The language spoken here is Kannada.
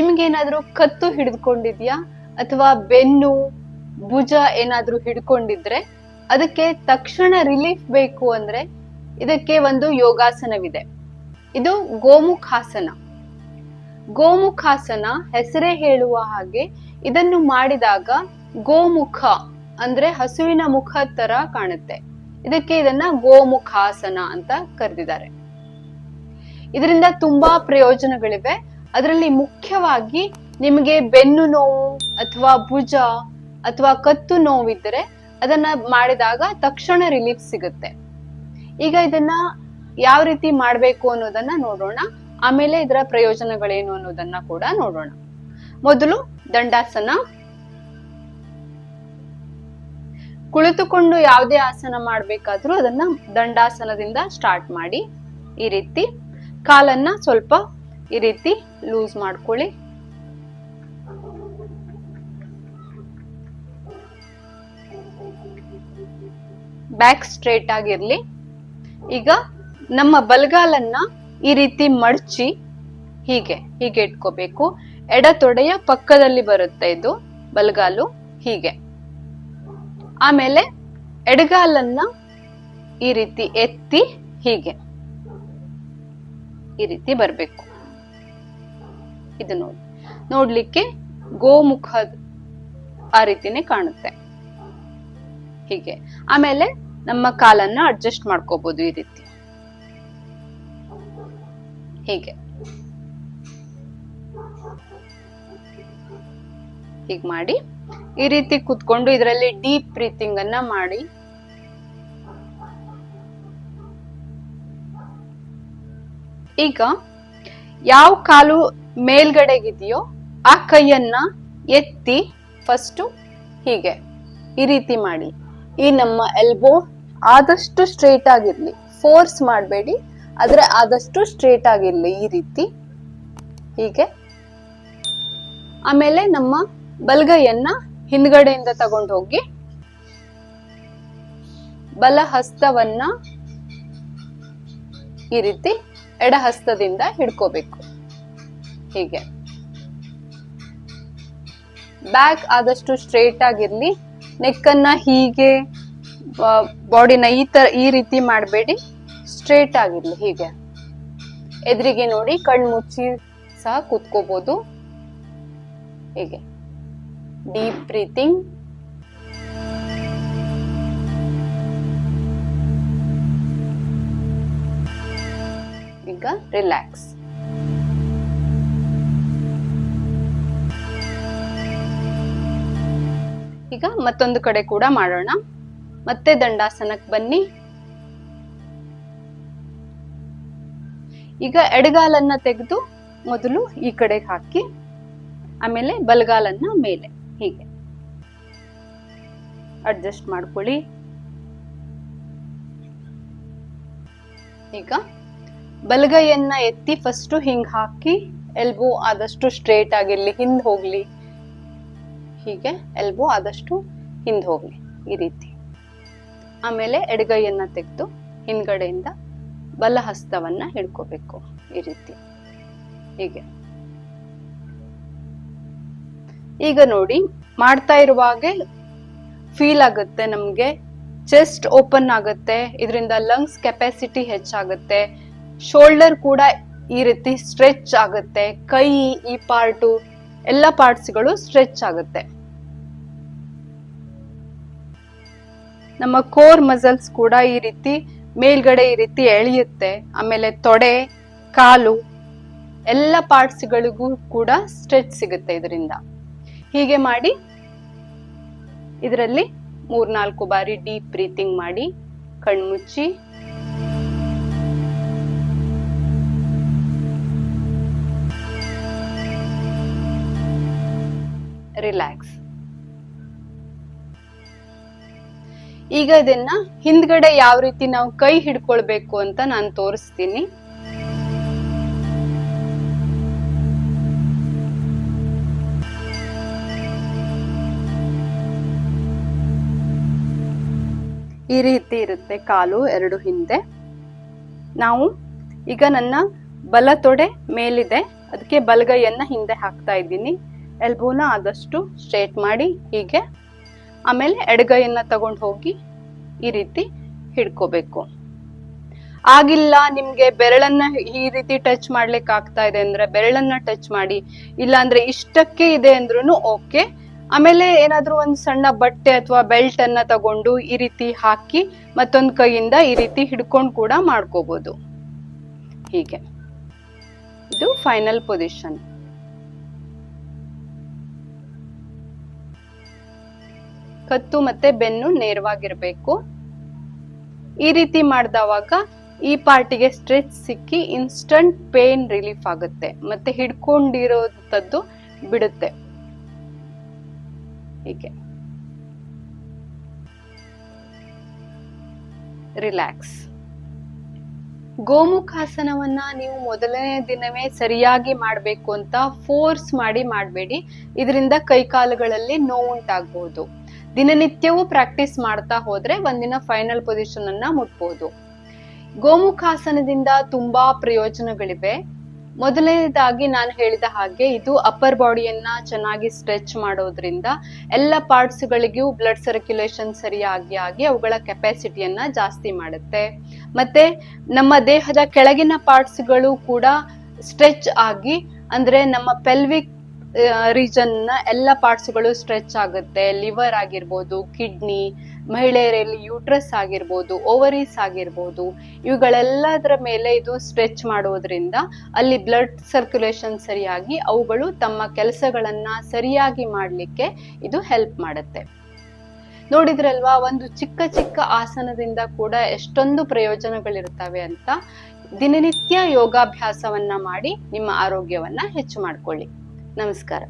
ನಿಮ್ಗೇನಾದ್ರೂ ಕತ್ತು ಹಿಡಿದುಕೊಂಡಿದ್ಯಾ? ಅಥವಾ ಬೆನ್ನು, ಭುಜ ಏನಾದ್ರೂ ಹಿಡ್ಕೊಂಡಿದ್ರೆ ಅದಕ್ಕೆ ತಕ್ಷಣ ರಿಲೀಫ್ ಬೇಕು ಅಂದ್ರೆ ಇದಕ್ಕೆ ಒಂದು ಯೋಗಾಸನವಿದೆ. ಇದು ಗೋಮುಖಾಸನ. ಗೋಮುಖಾಸನ ಹೆಸರೇ ಹೇಳುವ ಹಾಗೆ ಇದನ್ನು ಮಾಡಿದಾಗ ಗೋಮುಖ ಅಂದ್ರೆ ಹಸುವಿನ ಮುಖ ತರ ಕಾಣುತ್ತೆ. ಇದಕ್ಕೆ ಇದನ್ನ ಗೋಮುಖಾಸನ ಅಂತ ಕರೆದಿದ್ದಾರೆ. ಇದರಿಂದ ತುಂಬಾ ಪ್ರಯೋಜನಗಳಿವೆ. ಅದರಲ್ಲಿ ಮುಖ್ಯವಾಗಿ ನಿಮಗೆ ಬೆನ್ನು ನೋವು ಅಥವಾ ಭುಜ ಅಥವಾ ಕತ್ತು ನೋವಿದ್ದರೆ ಅದನ್ನ ಮಾಡಿದಾಗ ತಕ್ಷಣ ರಿಲೀಫ್ ಸಿಗುತ್ತೆ. ಈಗ ಇದನ್ನ ಯಾವ ರೀತಿ ಮಾಡಬೇಕು ಅನ್ನೋದನ್ನ ನೋಡೋಣ. ಆಮೇಲೆ ಇದರ ಪ್ರಯೋಜನಗಳೇನು ಅನ್ನೋದನ್ನ ಕೂಡ ನೋಡೋಣ. ಮೊದಲು ದಂಡಾಸನ. ಕುಳಿತುಕೊಂಡು ಯಾವುದೇ ಆಸನ ಮಾಡ್ಬೇಕಾದ್ರೂ ಅದನ್ನ ದಂಡಾಸನದಿಂದ ಸ್ಟಾರ್ಟ್ ಮಾಡಿ. ಈ ರೀತಿ ಕಾಲನ್ನ ಸ್ವಲ್ಪ ಈ ರೀತಿ ಲೂಸ್ ಮಾಡ್ಕೊಳ್ಳಿ. ಬ್ಯಾಕ್ ಸ್ಟ್ರೇಟ್ ಆಗಿರ್ಲಿ. ಈಗ ನಮ್ಮ ಬಲಗಾಲನ್ನ ಈ ರೀತಿ ಮಡಚಿ ಹೀಗೆ ಹೀಗೆ ಇಟ್ಕೋಬೇಕು. ಎಡ ತೊಡೆಯ ಪಕ್ಕದಲ್ಲಿ ಬರುತ್ತೆ ಇದು ಬಲಗಾಲು, ಹೀಗೆ. ಆಮೇಲೆ ಎಡಗಾಲನ್ನ ಈ ರೀತಿ ಎತ್ತಿ ಹೀಗೆ, ಈ ರೀತಿ ಬರ್ಬೇಕು. ಇದು ನೋಡಿ. ನೋಡ್ಲಿಕ್ಕೆ ಗೋಮುಖ ಆ ರೀತಿನೇ ಕಾಣುತ್ತೆ. ಹೀಗೆ. ಆಮೇಲೆ ನಮ್ಮ ಕಾಲನ್ನ ಅಡ್ಜಸ್ಟ್ ಮಾಡ್ಕೋಬಹುದು ಈ ರೀತಿ. ಹೀಗೆ. ಹೀಗ್ ಮಾಡಿ. ಈ ರೀತಿ ಕುತ್ಕೊಂಡು ಇದರಲ್ಲಿ ಡೀಪ್ ಬ್ರೀತಿಂಗ್ ಅನ್ನ ಮಾಡಿ. ಈಗ ಯಾವ ಕಾಲು ಮೇಲ್ಗಡೆಗಿದೆಯೋ ಆ ಕೈಯನ್ನ ಎತ್ತಿ ಫಸ್ಟು ಹೀಗೆ ಈ ರೀತಿ ಮಾಡಿ. ಈ ನಮ್ಮ ಎಲ್ಬೋ ಆದಷ್ಟು ಸ್ಟ್ರೇಟ್ ಆಗಿರ್ಲಿ. ಫೋರ್ಸ್ ಮಾಡಬೇಡಿ. ಆದ್ರೆ ಆದಷ್ಟು ಸ್ಟ್ರೇಟ್ ಆಗಿರ್ಲಿ ಈ ರೀತಿ. ಹೀಗೆ. ಆಮೇಲೆ ನಮ್ಮ ಬಲಗೈಯನ್ನ ಹಿಂದ್ಗಡೆಯಿಂದ ತಗೊಂಡು ಹೋಗಿ ಬಲ ಹಸ್ತವನ್ನ ಈ ರೀತಿ ಎಡ ಹಸ್ತದಿಂದ ಹಿಡ್ಕೋಬೇಕು. ಹೀಗೆ. ಬ್ಯಾಕ್ ಆದಷ್ಟು ಸ್ಟ್ರೇಟ್ ಆಗಿರ್ಲಿ ನೆಕ್ಕನ್ನ ಹೀಗೆ ಬಾಡಿನ ಈ ತರ, ಈ ರೀತಿ ಮಾಡಬೇಡಿ. ಸ್ಟ್ರೇಟ್ ಆಗಿರ್ಲಿ ಹೀಗೆ. ಎದುರಿಗೆ ನೋಡಿ ಕಣ್ಣು ಮುಚ್ಚಿ ಸಹ ಕೂತ್ಕೋಬಹುದು ಹೀಗೆ. ಡೀಪ್ ಬ್ರೀತಿಂಗ್ ಈಗ ರಿಲ್ಯಾಕ್ಸ್ ಈಗ ಮತ್ತೊಂದು ಕಡೆ ಕೂಡ ಮಾಡೋಣ. ಮತ್ತೆ ದಂಡಾಸನಕ್ಕೆ ಬನ್ನಿ. ಈಗ ಎಡಗಾಲನ್ನ ತೆಗೆದು ಮೊದಲು ಈ ಕಡೆಗೆ ಹಾಕಿ, ಆಮೇಲೆ ಬಲಗಾಲನ್ನ ಮೇಲೆ, ಹೀಗೆ. ಅಡ್ಜಸ್ಟ್ ಮಾಡ್ಕೊಳ್ಳಿ. ಈಗ ಬಲಗೈಯನ್ನ ಎತ್ತಿ ಫಸ್ಟ್ ಹಿಂಗ್ ಹಾಕಿ ಎಲ್ಬೋ ಆದಷ್ಟು ಸ್ಟ್ರೇಟ್ ಆಗಿರ್ಲಿ ಹಿಂದ್ ಹೋಗ್ಲಿ. ಹೀಗೆ ಎಲ್ಬೋ ಆದಷ್ಟು ಹಿಂದೆ ಹೋಗ್ಲಿ ಈ ರೀತಿ. ಆಮೇಲೆ ಎಡಗೈಯನ್ನ ತೆಗೆದು ಹಿಂದ್ಗಡೆಯಿಂದ ಬಲ ಹಸ್ತವನ್ನ ಹಿಡ್ಕೋಬೇಕು ಈ ರೀತಿ. ಹೀಗೆ. ಈಗ ನೋಡಿ, ಮಾಡ್ತಾ ಇರುವಾಗೆ ಫೀಲ್ ಆಗುತ್ತೆ ನಮ್ಗೆ ಚೆಸ್ಟ್ ಓಪನ್ ಆಗುತ್ತೆ, ಇದರಿಂದ ಲಂಗ್ಸ್ ಕೆಪಾಸಿಟಿ ಹೆಚ್ಚಾಗುತ್ತೆ ಶೋಲ್ಡರ್ ಕೂಡ ಈ ರೀತಿ ಸ್ಟ್ರೆಚ್ ಆಗುತ್ತೆ, ಕೈ ಈ ಪಾರ್ಟು ಎಲ್ಲ ಪಾರ್ಟ್ಸ್ಗಳು ಸ್ಟ್ರೆಚ್ ಆಗುತ್ತೆ. ನಮ್ಮ ಕೋರ್ ಮಸಲ್ಸ್ ಕೂಡ ಈ ರೀತಿ ಮೇಲ್ಗಡೆ ಈ ರೀತಿ ಎಳೆಯುತ್ತೆ, ಆಮೇಲೆ ತೊಡೆ, ಕಾಲು, ಎಲ್ಲ ಪಾರ್ಟ್ಸ್ಗಳಿಗೂ ಕೂಡ ಸ್ಟ್ರೆಚ್ ಸಿಗುತ್ತೆ ಇದರಿಂದ. ಹೀಗೆ ಮಾಡಿ ಇದರಲ್ಲಿ ಮೂರ್ನಾಲ್ಕು ಬಾರಿ ಡೀಪ್ ಬ್ರೀತಿಂಗ್ ಮಾಡಿ ಕಣ್ಮುಚ್ಚಿ ರಿಲ್ಯಾಕ್ಸ್ ಈಗ ಇದನ್ನ ಹಿಂದ್ಗಡೆ ಯಾವ ರೀತಿ ನಾವು ಕೈ ಹಿಡ್ಕೊಳ್ಬೇಕು ಅಂತ ನಾನು ತೋರಿಸ್ತೀನಿ. ಈ ರೀತಿ ಇರುತ್ತೆ ಕಾಲು ಎರಡು ಹಿಂದೆ. ನಾವು ಈಗ ನನ್ನ ಬಲ ತೊಡೆ ಮೇಲಿದೆ. ಅದಕ್ಕೆ ಬಲಗೈಯನ್ನ ಹಿಂದೆ ಹಾಕ್ತಾ ಇದ್ದೀನಿ. ಎಲ್ಬೋನ ಆದಷ್ಟು ಸ್ಟ್ರೇಟ್ ಮಾಡಿ ಹೀಗೆ ಆಮೇಲೆ ಎಡಗೈಯನ್ನು ತಗೊಂಡು ಹೋಗಿ ಈ ರೀತಿ ಹಿಡ್ಕೋಬೇಕು. ಆಗಿಲ್ಲ, ನಿಮ್ಗೆ ಬೆರಳನ್ನ ಈ ರೀತಿ ಟಚ್ ಮಾಡ್ಲಿಕ್ಕೆ ಆಗ್ತಾ ಇದೆ ಅಂದ್ರೆ ಬೆರಳನ್ನ ಟಚ್ ಮಾಡಿ ಇಲ್ಲ ಅಂದ್ರೆ ಇಷ್ಟಕ್ಕೆ ಇದೆ ಅಂದ್ರೂ ಓಕೆ. ಆಮೇಲೆ ಏನಾದ್ರೂ ಒಂದು ಸಣ್ಣ ಬಟ್ಟೆ ಅಥವಾ ಬೆಲ್ಟ್ ಅನ್ನ ತಗೊಂಡು ಈ ರೀತಿ ಹಾಕಿ ಮತ್ತೊಂದು ಕೈಯಿಂದ ಈ ರೀತಿ ಹಿಡ್ಕೊಂಡು ಕೂಡ ಮಾಡ್ಕೋಬಹುದು ಹೀಗೆ. ಇದು ಫೈನಲ್ ಪೊಸಿಷನ್. ಕತ್ತು ಮತ್ತೆ ಬೆನ್ನು ನೇರವಾಗಿರ್ಬೇಕು. ಈ ರೀತಿ ಮಾಡಿದವಾಗ ಈ ಪಾರ್ಟಿಗೆ ಸ್ಟ್ರೆಚ್ ಸಿಕ್ಕಿ ಇನ್ಸ್ಟಂಟ್ ಪೇನ್ ರಿಲೀಫ್ ಆಗುತ್ತೆ. ಮತ್ತೆ ಹಿಡ್ಕೊಂಡಿರೋಂಥದ್ದು ಬಿಡುತ್ತೆ. ಹೀಗೆ. ರಿಲ್ಯಾಕ್ಸ್ ಗೋಮುಖಾಸನವನ್ನ ನೀವು ಮೊದಲನೇ ದಿನವೇ ಸರಿಯಾಗಿ ಮಾಡಬೇಕು ಅಂತ ಫೋರ್ಸ್ ಮಾಡಿ ಮಾಡಬೇಡಿ. ಇದರಿಂದ ಕೈಕಾಲುಗಳಲ್ಲಿ ನೋವುಂಟಾಗಬಹುದು ದಿನನಿತ್ಯವೂ ಪ್ರಾಕ್ಟೀಸ್ ಮಾಡ್ತಾ ಹೋದ್ರೆ ಒಂದಿನ ಫೈನಲ್ ಪೊಸಿಷನ್ ಅನ್ನ ಮುಟ್ಬೋದು. ಗೋಮುಖಾಸನದಿಂದ ತುಂಬಾ ಪ್ರಯೋಜನಗಳಿವೆ. ಮೊದಲನೇದಾಗಿ ನಾನು ಹೇಳಿದ ಹಾಗೆ ಇದು ಅಪ್ಪರ್ ಬಾಡಿಯನ್ನ ಚೆನ್ನಾಗಿ ಸ್ಟ್ರೆಚ್ ಮಾಡೋದ್ರಿಂದ ಎಲ್ಲ ಪಾರ್ಟ್ಸ್ ಗಳಿಗೂ ಬ್ಲಡ್ ಸರ್ಕ್ಯುಲೇಷನ್ ಸರಿಯಾಗಿ ಆಗಿ ಅವುಗಳ ಕೆಪಾಸಿಟಿಯನ್ನ ಜಾಸ್ತಿ ಮಾಡುತ್ತೆ. ಮತ್ತೆ ನಮ್ಮ ದೇಹದ ಕೆಳಗಿನ ಪಾರ್ಟ್ಸ್ಗಳು ಕೂಡ ಸ್ಟ್ರೆಚ್ ಆಗಿ ಅಂದ್ರೆ ನಮ್ಮ ಪೆಲ್ವಿಕ್ ರೀಜನ್ನ ಎಲ್ಲ ಪಾರ್ಟ್ಸ್ಗಳು ಸ್ಟ್ರೆಚ್ ಆಗುತ್ತೆ. ಲಿವರ್ ಆಗಿರ್ಬೋದು ಕಿಡ್ನಿ ಮಹಿಳೆಯರಲ್ಲಿ ಯೂಟ್ರಸ್ ಆಗಿರ್ಬೋದು ಓವರೀಸ್ ಆಗಿರ್ಬೋದು. ಇವುಗಳೆಲ್ಲದರ ಮೇಲೆ ಇದು ಸ್ಟ್ರೆಚ್ ಮಾಡೋದ್ರಿಂದ ಅಲ್ಲಿ ಬ್ಲಡ್ ಸರ್ಕ್ಯುಲೇಷನ್ ಸರಿಯಾಗಿ ಅವುಗಳು ತಮ್ಮ ಕೆಲಸಗಳನ್ನ ಸರಿಯಾಗಿ ಮಾಡಲಿಕ್ಕೆ ಇದು ಹೆಲ್ಪ್ ಮಾಡುತ್ತೆ. ನೋಡಿದ್ರಲ್ವಾ, ಒಂದು ಚಿಕ್ಕ ಚಿಕ್ಕ ಆಸನದಿಂದ ಕೂಡ ಎಷ್ಟೊಂದು ಪ್ರಯೋಜನಗಳಿರ್ತವೆ ಅಂತ? ದಿನನಿತ್ಯ ಯೋಗಾಭ್ಯಾಸವನ್ನ ಮಾಡಿ ನಿಮ್ಮ ಆರೋಗ್ಯವನ್ನ ಹೆಚ್ಚು ಮಾಡ್ಕೊಳ್ಳಿ. ನಮಸ್ಕಾರ